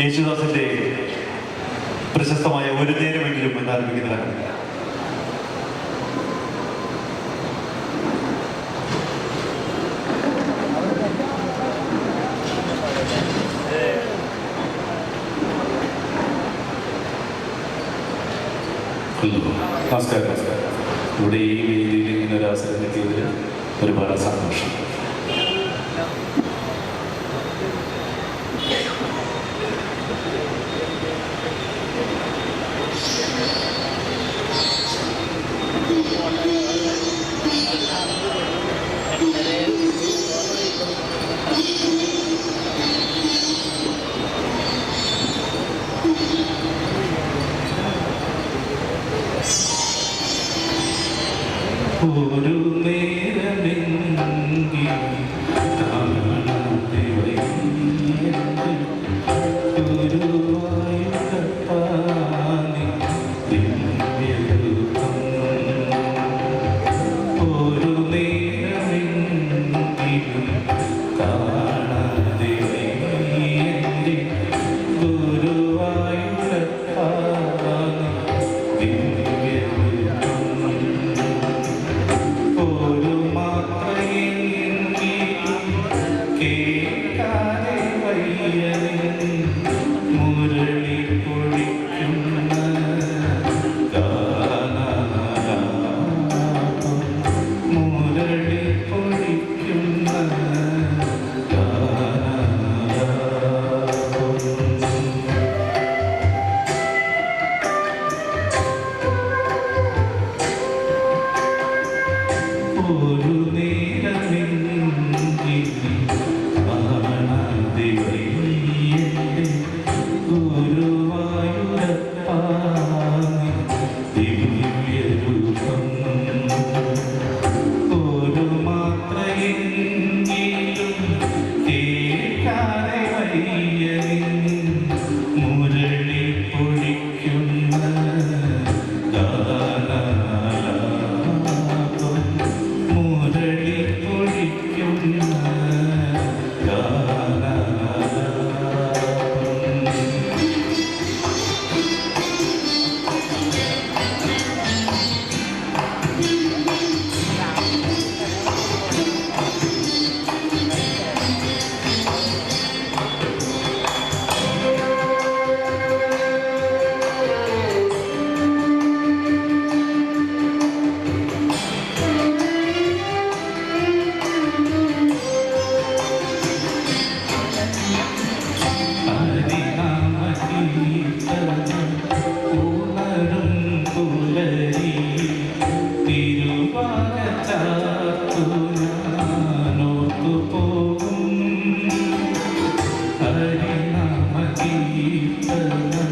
യേശുദാസിന്റെ പ്രശസ്തമായ ഒരു നേരമെങ്കിലും എന്നാരംഭിക്കുന്നതാണ് നമസ്കാരം നമസ്കാരം. ഇവിടെ ഈ വേദിയിൽ ഇങ്ങനെ ഒരു അവസരം കിട്ടിയതിൽ ഒരുപാട് സന്തോഷം. ഒരു നേരമെങ്കിലും ഹരിനാമ കീർത്തനം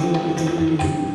you.